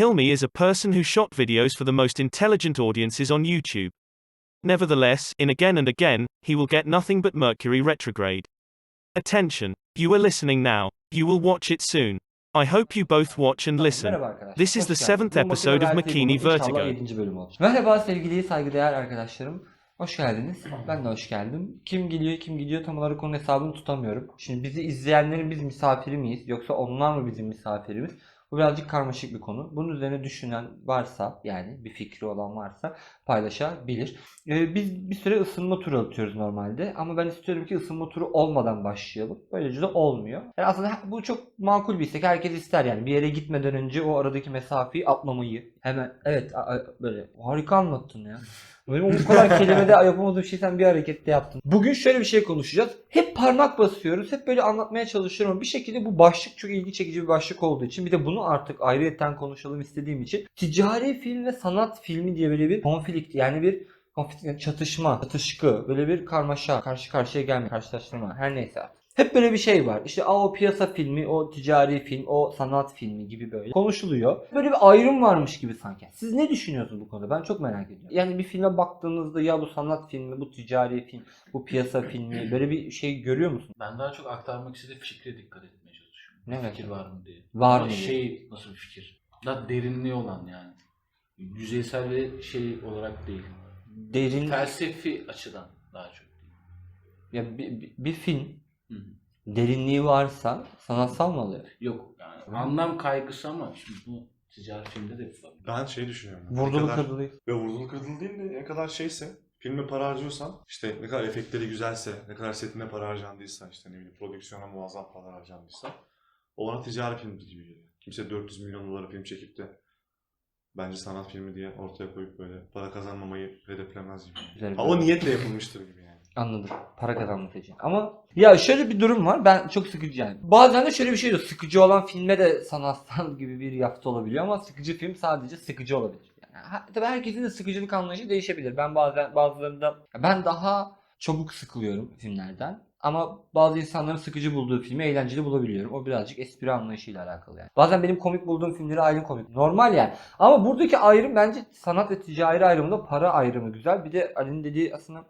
Hilmi is a person who shot videos for the most intelligent audiences on YouTube. Nevertheless, in Again and Again, he will get nothing but Mercury retrograde. Attention. You are listening now. You will watch it soon. I hope you both watch and listen. Merhaba arkadaşlar. This is Hoş the geldiniz. seventh Bu episode of Makine Makini Vertigo. İnşallah 7. bölüm olacak. Merhaba sevgili saygıdeğer arkadaşlarım. Hoş geldiniz. Ben de hoş geldim. Kim geliyor kim gidiyor tam olarak onun hesabını tutamıyorum. Şimdi bizi izleyenlerin biz misafiri miyiz yoksa onlar mı bizim misafirimiz? Bu birazcık karmaşık bir konu. Bunun üzerine düşünen varsa yani bir fikri olan varsa paylaşabilir. Ee, biz bir süre ısınma turu atıyoruz normalde ama ben istiyorum ki ısınma turu olmadan başlayalım. Böylece de olmuyor. Yani aslında bu çok makul bir istek. Herkes ister yani bir yere gitmeden önce o aradaki mesafeyi atlamayı. Hemen evet böyle harika anlattın ya. Benim o kadar kelimede yapamadığım şey sen bir harekette yaptın. Bugün şöyle bir şey konuşacağız. Hep parmak basıyoruz. Hep böyle anlatmaya çalışıyorum ama bir şekilde bu başlık çok ilgi çekici bir başlık olduğu için bir de bunu artık ayrıyetten konuşalım istediğim için ticari film ve sanat filmi diye böyle bir konflikt yani bir konflikt yani çatışma, çatışkı, böyle bir karmaşa, karşı karşıya gelme, karşılaştırma her neyse artık. Hep böyle bir şey var. İşte o piyasa filmi, o ticari film, o sanat filmi gibi böyle konuşuluyor. Böyle bir ayrım varmış gibi sanki. Siz ne düşünüyorsunuz bu konuda? Ben çok merak ediyorum. Yani bir filme baktığınızda ya bu sanat filmi, bu ticari film, bu piyasa filmi böyle bir şey görüyor musun? Ben daha çok aktarmak istediğim fikre dikkat etmeye çalışıyorum. Ne fikir var mı diye. Var mı. Şey nasıl bir fikir? Daha derinliği olan yani. Yüzeysel ve şey olarak değil. Derin Felsefi açıdan daha çok ya bir, bir- bir film Hı hı. derinliği varsa sanatsal mı oluyor? Yok yani anlam kaygısı ama şimdi bu ticari filmde de yapılabilir. Ben şey düşünüyorum. Ne Vurdulu kadar- kırdılı. Ve vurdulu kırdılı değil de ne kadar şeyse filme para harcıyorsan işte ne kadar efektleri güzelse ne kadar setine para harcandıysa işte ne bileyim prodüksiyona muazzam para harcandıysa o bana ticari film gibi geliyor. Kimse 400 milyon dolara film çekip de bence sanat filmi diye ortaya koyup böyle para kazanmamayı hedeflemez gibi. Güzel bir Ha, o niyetle yapılmıştır gibi yani. Anladım. Para kazanmak için. Ama ya şöyle bir durum var. Ben çok sıkıcı yani. Bazen de şöyle bir şey oluyor. Sıkıcı olan filme de sanatsal gibi bir yaptı olabiliyor ama sıkıcı film sadece sıkıcı olabilir. Yani tabii herkesin de sıkıcılık anlayışı değişebilir. Ben bazen bazılarında ben daha çabuk sıkılıyorum filmlerden. Ama bazı insanların sıkıcı bulduğu filmi eğlenceli bulabiliyorum. O birazcık espri anlayışıyla alakalı yani. Bazen benim komik bulduğum filmleri ayrı komik. Normal yani. Ama buradaki ayrım bence sanat ve ticari ayrımında para ayrımı güzel. Bir de Ali'nin dediği aslında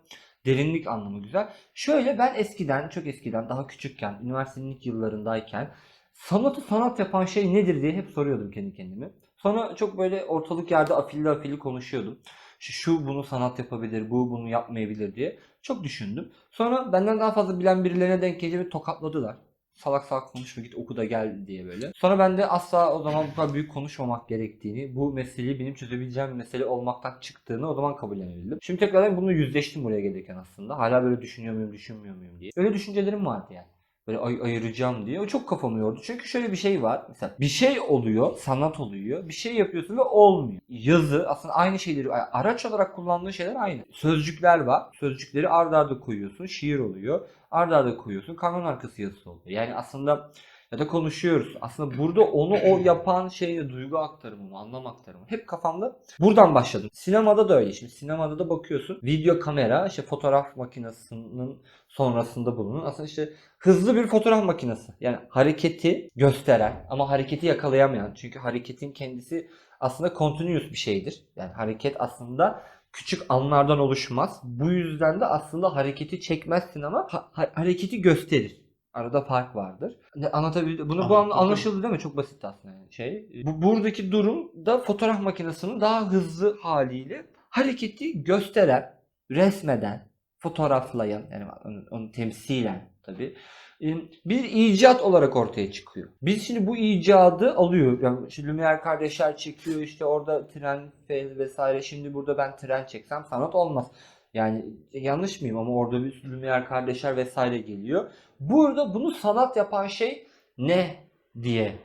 derinlik anlamı güzel. Şöyle ben eskiden, çok eskiden, daha küçükken, üniversitenin ilk yıllarındayken sanatı sanat yapan şey nedir diye hep soruyordum kendi kendime. Sonra çok böyle ortalık yerde afilli afilli konuşuyordum. Şu, bunu sanat yapabilir, bu bunu yapmayabilir diye. Çok düşündüm. Sonra benden daha fazla bilen birilerine denk gelince tokatladılar. Salak salak konuşma git oku da gel diye böyle. Sonra ben de asla o zaman bu kadar büyük konuşmamak gerektiğini, bu meseleyi benim çözebileceğim mesele olmaktan çıktığını o zaman kabullenebildim. Şimdi tekrardan bunu yüzleştim buraya gelirken aslında. Hala böyle düşünüyor muyum, düşünmüyor muyum diye. Öyle düşüncelerim vardı yani. Böyle ay- ayıracağım diye. O çok kafamı yordu. Çünkü şöyle bir şey var. Mesela bir şey oluyor, sanat oluyor. Bir şey yapıyorsun ve olmuyor. Yazı aslında aynı şeyleri, araç olarak kullandığın şeyler aynı. Sözcükler var. Sözcükleri ard arda koyuyorsun. Şiir oluyor. Ard arda koyuyorsun. Kamyon arkası yazısı oluyor. Yani aslında ya da konuşuyoruz. Aslında burada onu o yapan şey duygu aktarımı mı, anlam aktarımı. Hep kafamda buradan başladım. Sinemada da öyle. Şimdi sinemada da bakıyorsun. Video kamera, işte fotoğraf makinesinin sonrasında bulunan aslında işte hızlı bir fotoğraf makinesi. Yani hareketi gösteren ama hareketi yakalayamayan. Çünkü hareketin kendisi aslında continuous bir şeydir. Yani hareket aslında küçük anlardan oluşmaz. Bu yüzden de aslında hareketi çekmezsin ama ha- hareketi gösterir. Arada fark vardır. Anlatabildim. Bunu bu an- Anladım. anlaşıldı değil mi? Çok basit aslında yani şey. Bu buradaki durum da fotoğraf makinesinin daha hızlı haliyle hareketi gösteren, resmeden, fotoğraflayan yani onu, onu temsilen tabii e, bir icat olarak ortaya çıkıyor. Biz şimdi bu icadı alıyor. Yani işte Lumière kardeşler çekiyor işte orada tren vesaire. Şimdi burada ben tren çeksem sanat olmaz. Yani yanlış mıyım ama orada bir Lumière kardeşler vesaire geliyor. Burada bunu sanat yapan şey ne diye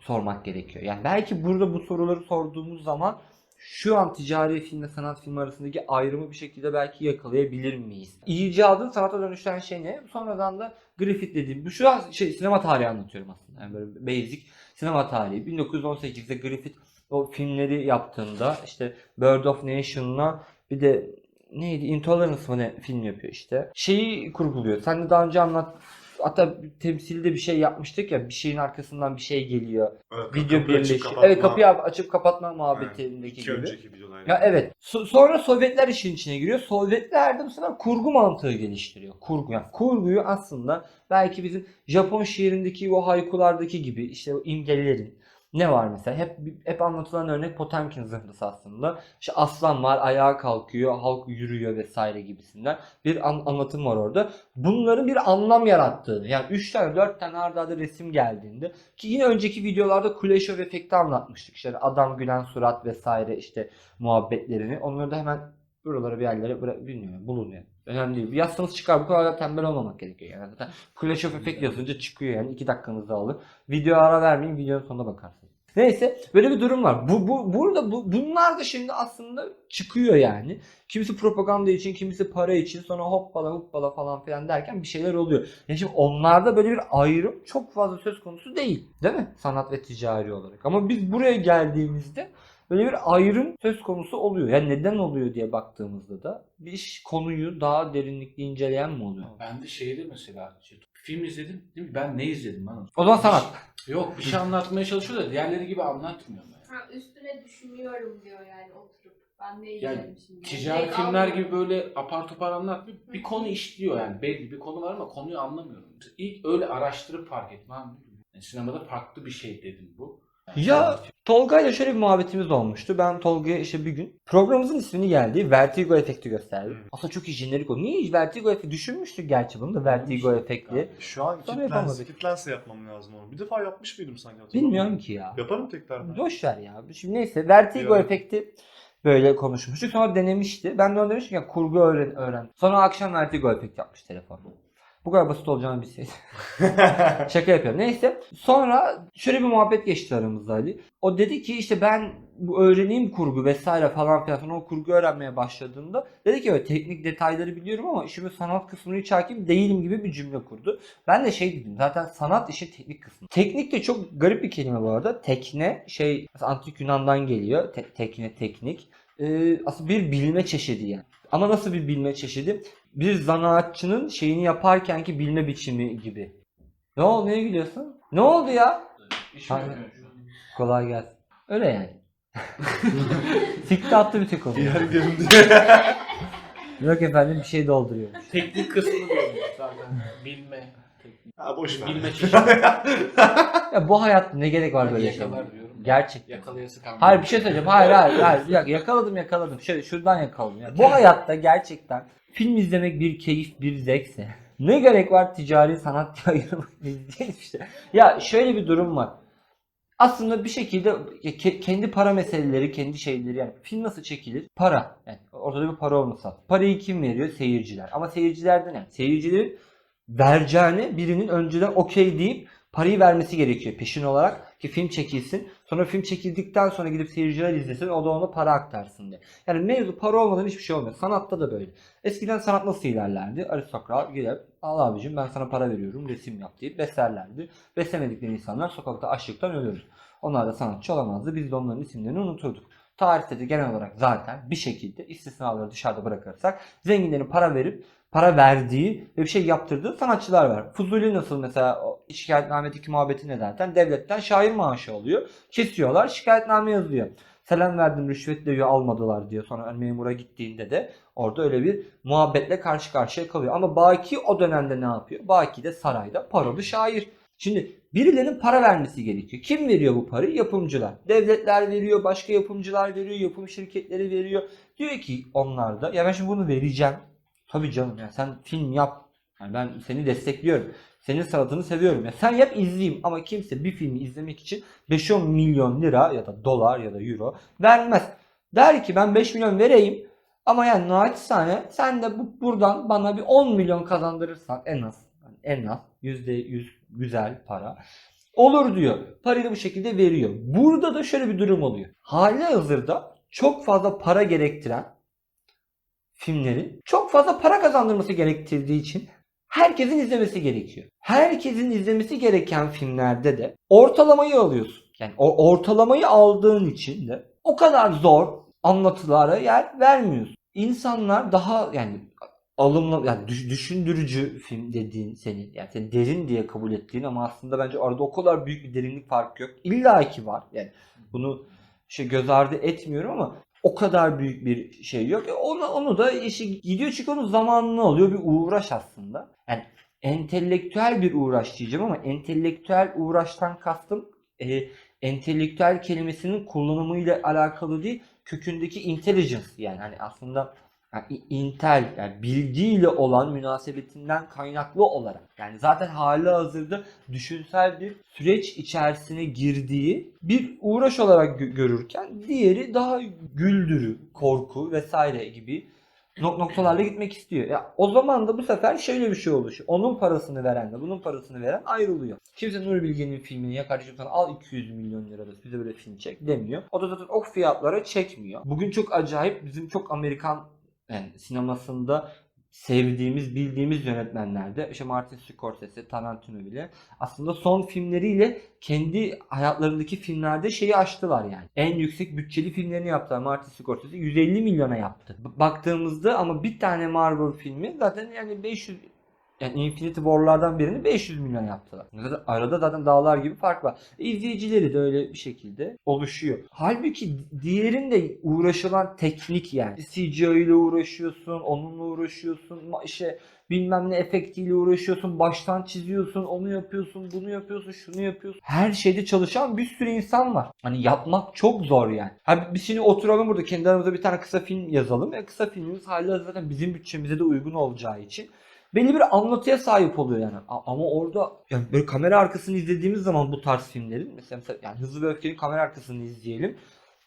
sormak gerekiyor. Yani belki burada bu soruları sorduğumuz zaman şu an ticari filmle sanat filmi arasındaki ayrımı bir şekilde belki yakalayabilir miyiz? İcadın sanata dönüşen şey ne? Sonradan da Griffith dediğim, bu şu an şey sinema tarihi anlatıyorum aslında. Yani böyle basic sinema tarihi. 1918'de Griffith o filmleri yaptığında işte Bird of Nation'la bir de neydi Intolerance mı ne film yapıyor işte. Şeyi kurguluyor. Sen de daha önce anlat hatta temsilde bir şey yapmıştık ya bir şeyin arkasından bir şey geliyor. Evet, Video birleşiyor. Evet kapıyı açıp kapatma muhabbetindeki gibi. önceki videolarda. Ya evet. So- sonra Sovyetler işin içine giriyor. Sovyetler de bu sefer kurgu mantığı geliştiriyor. Kurgu. Yani kurguyu aslında belki bizim Japon şiirindeki o haykulardaki gibi işte o imgelerin ne var mesela? Hep hep anlatılan örnek Potemkin zırhlısı aslında. İşte aslan var, ayağa kalkıyor, halk yürüyor vesaire gibisinden bir an- anlatım var orada. Bunların bir anlam yarattığını yani 3 tane 4 tane arda arda resim geldiğinde ki yine önceki videolarda Kuleshov efekti anlatmıştık. İşte adam gülen surat vesaire işte muhabbetlerini. Onları da hemen buralara bir yerlere bıra- bilmiyorum bulunuyor. Önemli değil. Yazsanız çıkar. Bu kadar da tembel olmamak gerekiyor. Yani zaten Clash of Effect yazınca çıkıyor yani. 2 dakikanızı alır. Video ara vermeyin. Videonun sonuna bakarsınız. Neyse böyle bir durum var. Bu, bu burada bu, bunlar da şimdi aslında çıkıyor yani. Kimisi propaganda için, kimisi para için sonra hoppala hoppala falan filan derken bir şeyler oluyor. Yani şimdi onlarda böyle bir ayrım çok fazla söz konusu değil. Değil mi? Sanat ve ticari olarak. Ama biz buraya geldiğimizde böyle bir ayrım söz konusu oluyor. Yani neden oluyor diye baktığımızda da bir iş konuyu daha derinlikli inceleyen mi oluyor? Ben de şeyde mesela şey, film izledim değil mi? Ben ne izledim lan? O zaman sanat. Yok bir şey anlatmaya çalışıyor da diğerleri gibi anlatmıyor. Yani. Ha, üstüne düşünüyorum diyor yani oturup. Ben de Yani şimdi. Ticari Zevk filmler gibi böyle apar topar anlatmıyor. Bir konu işliyor yani. Belli bir konu var ama konuyu anlamıyorum. İlk öyle araştırıp fark etmem. Yani sinemada farklı bir şey dedim bu. Yani Ya Tolga'yla şöyle bir muhabbetimiz olmuştu. Ben Tolga'ya işte bir gün programımızın ismini geldi. Vertigo efekti gösterdi. Hı. Aslında çok iyi jenerik o. Niye Vertigo efekti? Düşünmüştük gerçi bunu da Vertigo efekti. Şu an Sonra kitlens, yapamadık. kitlense yapmam lazım onu. Bir defa yapmış mıydım sanki. Bilmiyorum ki ya. Yaparım tekrar. Boş ver ya. Şimdi neyse Vertigo Ya. efekti böyle konuşmuştuk. Sonra denemişti. Ben de ona demiştim ya kurgu öğren. öğren. Sonra akşam Vertigo efekti yapmış telefon. Bu kadar basit olacağını bilseydim. Şaka yapıyorum. Neyse. Sonra şöyle bir muhabbet geçti aramızda Ali. O dedi ki işte ben bu öğreneyim kurgu vesaire falan filan. Sonra o kurgu öğrenmeye başladığında dedi ki evet teknik detayları biliyorum ama işin sanat kısmını hiç hakim değilim gibi bir cümle kurdu. Ben de şey dedim zaten sanat işi teknik kısmı. Teknik de çok garip bir kelime bu arada. Tekne şey antik Yunan'dan geliyor. Te- tekne teknik. Ee, aslında bir bilme çeşidi yani. Ama nasıl bir bilme çeşidi? Bir zanaatçının şeyini yaparkenki bilme biçimi gibi. Ne oldu? Neye gülüyorsun? Ne oldu ya? İşim Aynen. yapıyorum şu an. Kolay gelsin. Öyle yani. Sikti attı bir tek onu. Diğer göründü. Yok efendim bir şey dolduruyormuş. Teknik kısmı diyorum zaten. Bilme. Teknik. ha boş ver. Bilme çeşidi. Ya bu hayatta ne gerek var böyle şey? Yakalar diyorum. Gerçekten. Yakalayası kalmıyor. Hayır bir şey söyleyeceğim. Hayır hayır hayır. Bir dakika, yakaladım yakaladım. Şöyle şuradan yakaladım. Ya. Bu hayatta gerçekten film izlemek bir keyif bir zevkse ne gerek var ticari sanat izleyelim işte. Ya şöyle bir durum var. Aslında bir şekilde ke- kendi para meseleleri, kendi şeyleri yani film nasıl çekilir? Para. Yani ortada bir para olması lazım. Parayı kim veriyor? Seyirciler. Ama seyircilerden ne? Seyircilerin vereceğini birinin önceden okey deyip parayı vermesi gerekiyor peşin olarak ki film çekilsin. Sonra film çekildikten sonra gidip seyirciler izlesin o da ona para aktarsın diye. Yani mevzu para olmadan hiçbir şey olmuyor. Sanatta da böyle. Eskiden sanat nasıl ilerlerdi? Aristokrat gidip al abicim ben sana para veriyorum resim yap deyip beslerlerdi. Beslemedikleri insanlar sokakta açlıktan ölür. Onlar da sanatçı olamazdı. Biz de onların isimlerini unuturduk. Tarihte de genel olarak zaten bir şekilde istisnaları dışarıda bırakırsak zenginlerin para verip para verdiği ve bir şey yaptırdığı sanatçılar var. Fuzuli nasıl mesela şikayetnamedeki muhabbeti ne zaten devletten şair maaşı alıyor. Kesiyorlar şikayetname yazıyor. Selam verdim rüşvet diyor almadılar diyor. Sonra memura gittiğinde de orada öyle bir muhabbetle karşı karşıya kalıyor. Ama Baki o dönemde ne yapıyor? Baki de sarayda paralı şair. Şimdi birilerinin para vermesi gerekiyor. Kim veriyor bu parayı? Yapımcılar. Devletler veriyor, başka yapımcılar veriyor, yapım şirketleri veriyor. Diyor ki onlar da ya ben şimdi bunu vereceğim. Tabii canım ya sen film yap. Yani ben seni destekliyorum. Senin sanatını seviyorum. Ya sen yap izleyeyim ama kimse bir filmi izlemek için 5-10 milyon lira ya da dolar ya da euro vermez. Der ki ben 5 milyon vereyim ama yani naçizane sen de bu, buradan bana bir 10 milyon kazandırırsan en az yani en az %100 güzel para olur diyor. Parayı da bu şekilde veriyor. Burada da şöyle bir durum oluyor. Hali hazırda çok fazla para gerektiren filmlerin çok fazla para kazandırması gerektirdiği için herkesin izlemesi gerekiyor. Herkesin izlemesi gereken filmlerde de ortalamayı alıyorsun. Yani o ortalamayı aldığın için de o kadar zor anlatılara yer vermiyorsun. İnsanlar daha yani alımla yani düş- düşündürücü film dediğin senin yani senin derin diye kabul ettiğin ama aslında bence arada o kadar büyük bir derinlik farkı yok. İlla ki var. Yani bunu şey göz ardı etmiyorum ama o kadar büyük bir şey yok. E onu onu da işi gidiyor çünkü onun zamanını alıyor bir uğraş aslında. Yani entelektüel bir uğraş diyeceğim ama entelektüel uğraştan kastım e, entelektüel kelimesinin kullanımıyla alakalı değil kökündeki intelligence yani hani aslında yani intel yani bilgiyle olan münasebetinden kaynaklı olarak yani zaten hali hazırda düşünsel bir süreç içerisine girdiği bir uğraş olarak gö- görürken diğeri daha güldürü, korku vesaire gibi nok- noktalarla gitmek istiyor. Ya o zaman da bu sefer şöyle bir şey oluşuyor. Onun parasını verenle bunun parasını veren ayrılıyor. Kimse Nuri Bilge'nin filmini ya kardeşim sana al 200 milyon lira da bize böyle film çek demiyor. O da zaten o fiyatlara çekmiyor. Bugün çok acayip bizim çok Amerikan yani sinemasında sevdiğimiz, bildiğimiz yönetmenlerde işte Martin Scorsese, Tarantino bile aslında son filmleriyle kendi hayatlarındaki filmlerde şeyi aştılar yani. En yüksek bütçeli filmlerini yaptılar. Martin Scorsese 150 milyona yaptı. Baktığımızda ama bir tane Marvel filmi zaten yani 500 yani Infinity War'lardan birini 500 milyon yaptılar. Arada zaten dağlar gibi fark var. İzleyicileri de öyle bir şekilde oluşuyor. Halbuki diğerinde uğraşılan teknik yani. CGI ile uğraşıyorsun, onunla uğraşıyorsun, işte bilmem ne efektiyle uğraşıyorsun, baştan çiziyorsun, onu yapıyorsun, bunu yapıyorsun, şunu yapıyorsun. Her şeyde çalışan bir sürü insan var. Hani yapmak çok zor yani. Abi biz şimdi oturalım burada kendi aramızda bir tane kısa film yazalım. E kısa filmimiz hala zaten bizim bütçemize de uygun olacağı için belli bir anlatıya sahip oluyor yani. Ama orada yani böyle kamera arkasını izlediğimiz zaman bu tarz filmlerin mesela, mesela yani Hızlı ve Öfke'nin kamera arkasını izleyelim.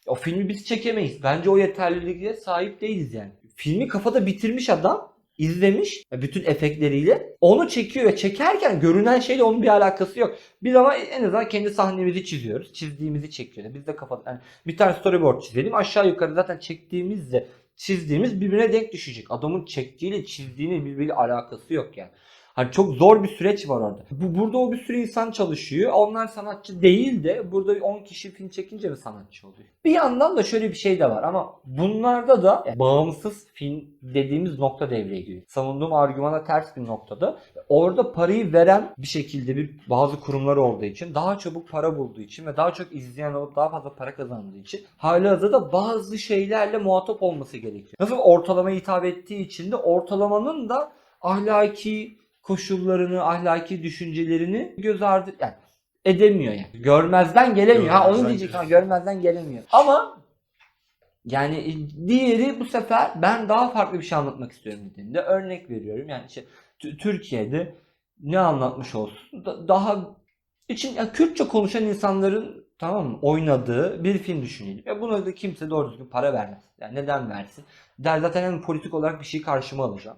O filmi biz çekemeyiz. Bence o yeterliliğe sahip değiliz yani. Filmi kafada bitirmiş adam izlemiş e, bütün efektleriyle onu çekiyor ve çekerken görünen şeyle onun bir alakası yok. Biz ama en azından kendi sahnemizi çiziyoruz. Çizdiğimizi çekiyoruz. Biz de kafada yani bir tane storyboard çizelim. Aşağı yukarı zaten çektiğimizle çizdiğimiz birbirine denk düşecek. Adamın çektiğiyle çizdiğinin birbiriyle alakası yok yani. Hani çok zor bir süreç var orada. Bu, burada o bir sürü insan çalışıyor. Onlar sanatçı değil de burada 10 kişi film çekince mi sanatçı oluyor? Bir yandan da şöyle bir şey de var ama bunlarda da yani bağımsız film dediğimiz nokta devreye giriyor. Savunduğum argümana ters bir noktada. Orada parayı veren bir şekilde bir bazı kurumlar olduğu için daha çabuk para bulduğu için ve daha çok izleyen olup daha fazla para kazandığı için halihazırda bazı şeylerle muhatap olması gerekiyor. Nasıl ortalamaya hitap ettiği için de ortalamanın da ahlaki koşullarını, ahlaki düşüncelerini göz ardı yani edemiyor yani. Görmezden gelemiyor. Ha onu Görmezden diyecek ha görmezden gelemiyor. Ama yani e, diğeri bu sefer ben daha farklı bir şey anlatmak istiyorum dediğinde örnek veriyorum. Yani işte Türkiye'de ne anlatmış olsun da- daha için ya Kürtçe konuşan insanların tamam mı oynadığı bir film düşünelim. Ya buna da kimse doğru düzgün para vermez. Yani neden versin? Der zaten hem politik olarak bir şey karşıma alacağım.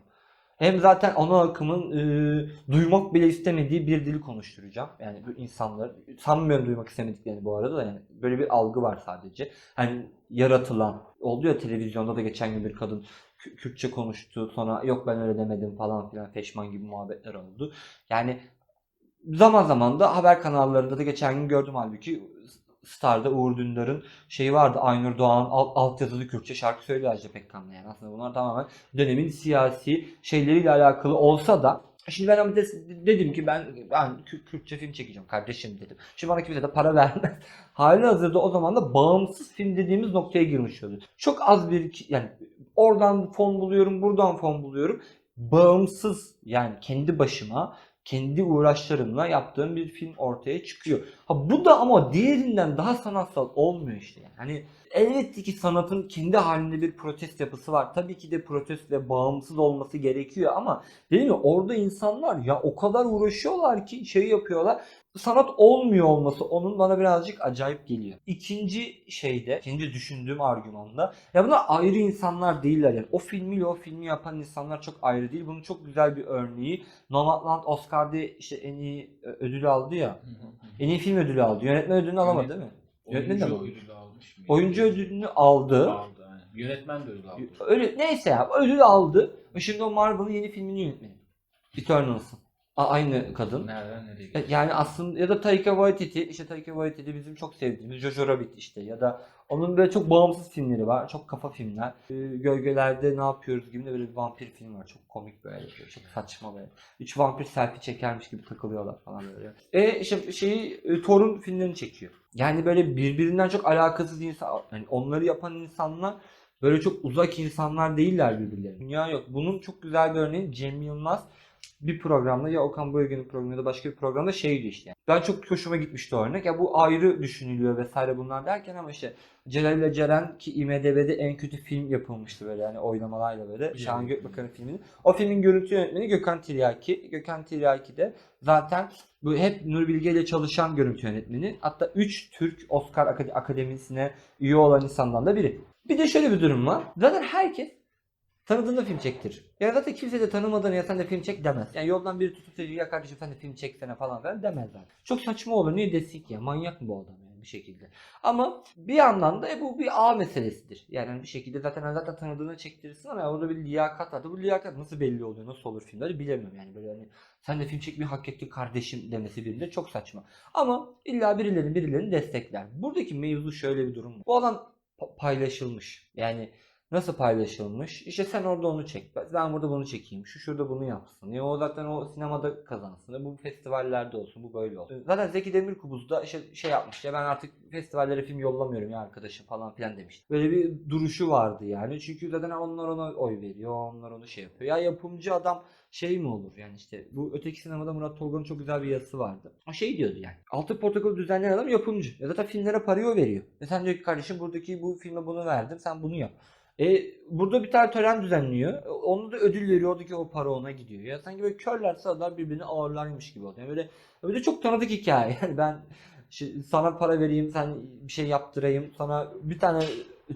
Hem zaten ana akımın e, duymak bile istemediği bir dili konuşturacağım. Yani bu insanlar sanmıyorum duymak istemediklerini bu arada da yani böyle bir algı var sadece. Hani yaratılan oldu ya televizyonda da geçen gün bir kadın Kü- Kürtçe konuştu sonra yok ben öyle demedim falan filan feşman gibi muhabbetler oldu. Yani zaman zaman da haber kanallarında da geçen gün gördüm halbuki Star'da Uğur Dündar'ın şeyi vardı. Aynur Doğan alt, altyazılı Kürtçe şarkı söylüyor Ajda Pekkan'la yani. Aslında bunlar tamamen dönemin siyasi şeyleriyle alakalı olsa da Şimdi ben ama de- dedim ki ben ben Kü- Kürtçe film çekeceğim kardeşim dedim. Şimdi bana kimse de para vermez. Hali hazırda o zaman da bağımsız film dediğimiz noktaya girmiş oluyor. Çok az bir yani oradan fon buluyorum, buradan fon buluyorum. Bağımsız yani kendi başıma kendi uğraşlarımla yaptığım bir film ortaya çıkıyor. Ha bu da ama diğerinden daha sanatsal olmuyor işte yani. Hani elbette ki sanatın kendi halinde bir protest yapısı var. Tabii ki de protest bağımsız olması gerekiyor ama değil mi? Orada insanlar ya o kadar uğraşıyorlar ki şey yapıyorlar. Sanat olmuyor olması onun bana birazcık acayip geliyor. İkinci şeyde, ikinci düşündüğüm argümanda ya bunlar ayrı insanlar değiller yani. O filmiyle o filmi yapan insanlar çok ayrı değil. Bunun çok güzel bir örneği. Nomadland Oscar'da işte en iyi ö- ödülü aldı ya. En iyi film ödülü aldı. Yönetmen ödülünü alamadı değil mi? Yönetmen de Oyuncu mi? ödülü almış mı? Oyuncu ödülünü aldı. Yönetmen de ödül aldı. Öyle neyse ya ödül aldı. Şimdi o Marvel'ın yeni filmini yönetmeni. Eternals'ın. A- Aynı kadın. Nereden nereye E, gidiyor? Yani aslında ya da Taika Waititi, işte Taika Waititi bizim çok sevdiğimiz Jojo Rabbit işte ya da Onun böyle çok bağımsız filmleri var. Çok kafa filmler. Ee, Gölgelerde ne yapıyoruz gibi de böyle bir vampir film var. Çok komik böyle. Çok saçma böyle. Üç vampir selfie çekermiş gibi takılıyorlar falan böyle. E işte şeyi e, Thor'un filmlerini çekiyor. Yani böyle birbirinden çok alakasız insan, yani onları yapan insanlar böyle çok uzak insanlar değiller birbirlerine. Dünya yok. Bunun çok güzel bir örneği Cem Yılmaz bir programda ya Okan Bayülgen'in programında ya da başka bir programda şeydi işte. Yani. Ben çok hoşuma gitmişti o örnek. Ya bu ayrı düşünülüyor vesaire bunlar derken ama işte Celal ile Ceren ki IMDB'de en kötü film yapılmıştı böyle hani oynamalarla böyle. Şahan Gökbakar'ın filmini. O filmin görüntü yönetmeni Gökhan Tiryaki. Gökhan Tiryaki de zaten bu hep Nur Bilge ile çalışan görüntü yönetmeni. Hatta 3 Türk Oscar Akad- Akademisi'ne üye olan insandan da biri. Bir de şöyle bir durum var. Zaten herkes tanıdığında film çektirir. Ya zaten kimse de tanımadığını ya sen de film çek demez. Yani yoldan biri tutup da ya kardeşim sen de film çeksene falan filan demezler. Çok saçma olur. Niye desin ki ya? Manyak mı bu adam yani bir şekilde. Ama bir yandan da e, bu bir ağ meselesidir. Yani hani bir şekilde zaten zaten tanıdığını çektirirsin ama orada bir liyakat vardı. Bu liyakat nasıl belli oluyor? Nasıl olur filmleri bilemiyorum yani böyle hani sen de film çekmeyi hak ettin kardeşim demesi birinde çok saçma. Ama illa birileri birilerini destekler. Buradaki mevzu şöyle bir durum. Bu alan pa- paylaşılmış. Yani Nasıl paylaşılmış? İşte sen orada onu çek. Ben burada bunu çekeyim. Şu şurada bunu yapsın. Ya o zaten o sinemada kazansın. Ya bu festivallerde olsun. Bu böyle olsun. Zaten Zeki Demirkubuz da işte şey yapmış ya ben artık festivallere film yollamıyorum ya arkadaşım falan filan demiş. Böyle bir duruşu vardı yani. Çünkü zaten onlar ona oy veriyor. Onlar onu şey yapıyor. Ya yapımcı adam şey mi olur yani işte bu öteki sinemada Murat Tolga'nın çok güzel bir yazısı vardı. O şey diyordu yani. Altı portakal düzenleyen adam yapımcı. Ya zaten filmlere parayı o veriyor. E sen diyor ki kardeşim buradaki bu filme bunu verdim sen bunu yap. E, burada bir tane tören düzenliyor. Onu da ödül veriyordu ki o para ona gidiyor. Ya sanki böyle körler sağlar birbirini ağırlarmış gibi oluyor. Yani böyle, böyle çok tanıdık hikaye. Yani ben sana para vereyim, sen bir şey yaptırayım, sana bir tane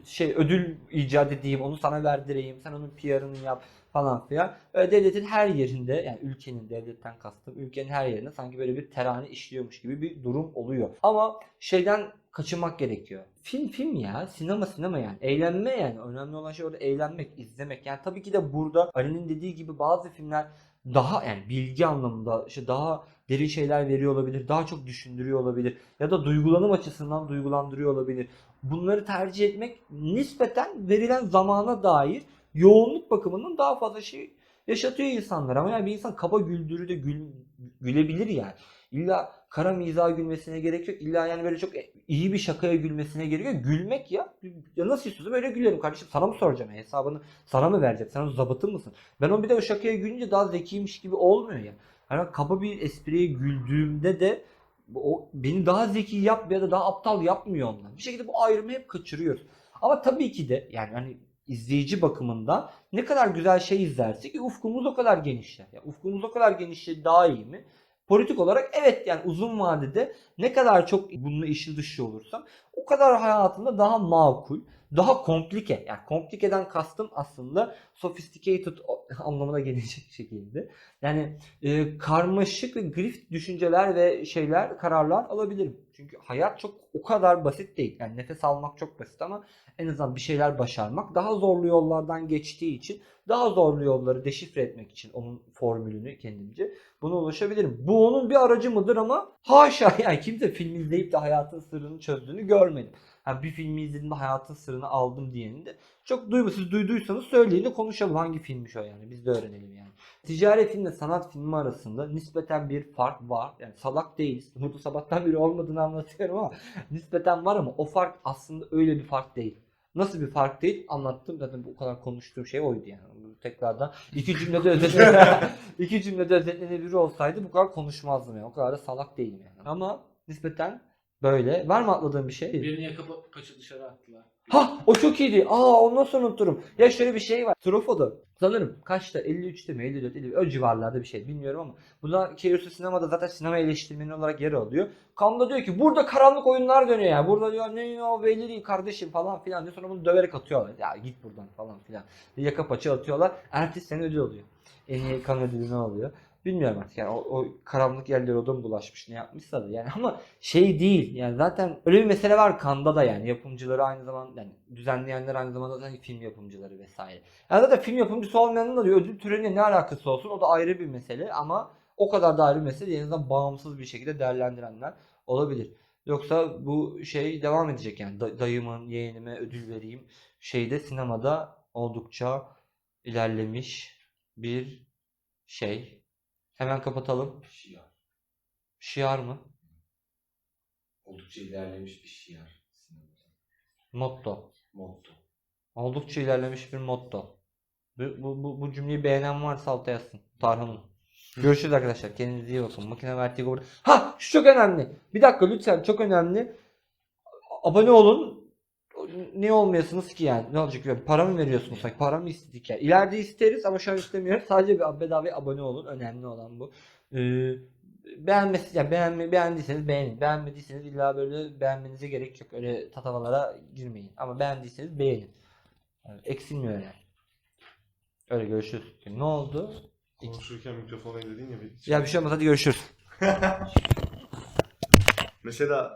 şey ödül icat edeyim, onu sana verdireyim, sen onun PR'ını yap falan filan. Öyle devletin her yerinde yani ülkenin devletten kastım ülkenin her yerinde sanki böyle bir terane işliyormuş gibi bir durum oluyor. Ama şeyden kaçınmak gerekiyor. Film film ya. Sinema sinema yani. Eğlenme yani. Önemli olan şey orada eğlenmek, izlemek. Yani tabii ki de burada Ali'nin dediği gibi bazı filmler daha yani bilgi anlamında işte daha derin şeyler veriyor olabilir. Daha çok düşündürüyor olabilir. Ya da duygulanım açısından duygulandırıyor olabilir. Bunları tercih etmek nispeten verilen zamana dair yoğunluk bakımından daha fazla şey yaşatıyor insanlar. Ama yani bir insan kaba güldürü de gül, gülebilir yani. İlla kara mizaha gülmesine gerek yok. İlla yani böyle çok iyi bir şakaya gülmesine gerek yok. Gülmek ya. Ya nasıl istiyorsa böyle gülerim kardeşim. Sana mı soracağım ya? hesabını? Sana mı vereceğim? Sen zabıtın mısın? Ben o bir de o şakaya gülünce daha zekiymiş gibi olmuyor ya. Hani kaba bir espriye güldüğümde de o beni daha zeki yapmıyor ya da daha aptal yapmıyor ondan. Bir şekilde bu ayrımı hep kaçırıyoruz. Ama tabii ki de yani hani izleyici bakımından ne kadar güzel şey izlersek ufkumuz o kadar genişler. Yani ufkumuz o kadar genişler daha iyi mi? Politik olarak evet yani uzun vadede ne kadar çok bununla işi dışı olursam o kadar hayatımda daha makul, daha komplike. Yani komplikeden kastım aslında sophisticated anlamına gelecek şekilde. Yani e, karmaşık ve grift düşünceler ve şeyler, kararlar alabilirim. Çünkü hayat çok o kadar basit değil. Yani nefes almak çok basit ama en azından bir şeyler başarmak daha zorlu yollardan geçtiği için daha zorlu yolları deşifre etmek için onun formülünü kendimce buna ulaşabilirim. Bu onun bir aracı mıdır ama haşa yani kimse film izleyip de hayatın sırrını çözdüğünü görmedim. Yani bir filmi izlediğimde hayatın sırrını aldım diyeni de çok duyma. Siz duyduysanız söyleyin de konuşalım. Hangi filmmiş o yani biz de öğrenelim yani. Ticari filmle sanat filmi arasında nispeten bir fark var. Yani salak değiliz. Burada sabahtan beri olmadığını anlatıyorum ama nispeten var ama o fark aslında öyle bir fark değil. Nasıl bir fark değil anlattım zaten bu kadar konuştuğum şey oydu yani. Tekrardan iki cümlede özetle iki cümlede özetlenebilir olsaydı bu kadar konuşmazdım yani. O kadar da salak değilim yani. Ama nispeten böyle. Var mı atladığım bir şey? Birini yakıp kaçı dışarı attılar. Ha o çok iyiydi. Aa ondan sonra unuturum. Ya şöyle bir şey var. Trufo'da sanırım kaçta 53'te mi 54 54 o civarlarda bir şey bilmiyorum ama buna Kiyosu sinemada zaten sinema eleştirmeni olarak yer alıyor. Kanda diyor ki burada karanlık oyunlar dönüyor ya. Burada diyor ne o belli değil kardeşim falan filan diyor. Sonra bunu döverek atıyorlar. Ya git buradan falan filan. Yaka paça atıyorlar. Ertesi sene ödül oluyor. En iyi kan ödülü ne oluyor? Bilmiyorum artık yani o, o karanlık yerlere o da mı bulaşmış ne yapmışsa da yani ama şey değil yani zaten öyle bir mesele var Kanda da yani yapımcıları aynı zamanda yani düzenleyenler aynı zamanda da film yapımcıları vesaire. Yani zaten film yapımcısı olmayanın da diyor ödül töreniyle ne alakası olsun o da ayrı bir mesele ama o kadar da ayrı bir mesele en azından bağımsız bir şekilde değerlendirenler olabilir. Yoksa bu şey devam edecek yani. Da- dayımın yeğenime ödül vereyim. Şeyde sinemada oldukça ilerlemiş bir şey. Hemen kapatalım. Şiar. Şiar mı? Oldukça ilerlemiş bir şiar. Motto. Motto. Oldukça ilerlemiş bir motto. Bu, bu, bu, bu cümleyi beğenen varsa alta yazsın. Tarhan'ın. Görüşürüz arkadaşlar. Kendinize iyi bakın. Makine Vertigo burada. Ha şu çok önemli. Bir dakika lütfen çok önemli. Abone olun. Niye olmayasınız ki yani? Ne olacak? Yani para mı veriyorsunuz? sanki? Para mı istedik yani? İleride isteriz ama şu an istemiyoruz. Sadece bir bedava abone olun. Önemli olan bu. Ee, beğenmesi, yani beğenme, beğendiyseniz beğenin. Beğenmediyseniz illa böyle beğenmenize gerek yok. Öyle tatavalara girmeyin. Ama beğendiyseniz beğenin. Yani eksilmiyor yani. Öyle görüşürüz. Ne oldu? Konuşurken mikrofona dedin ya bir Ya bir şey olmaz hadi görüşürüz. Mesela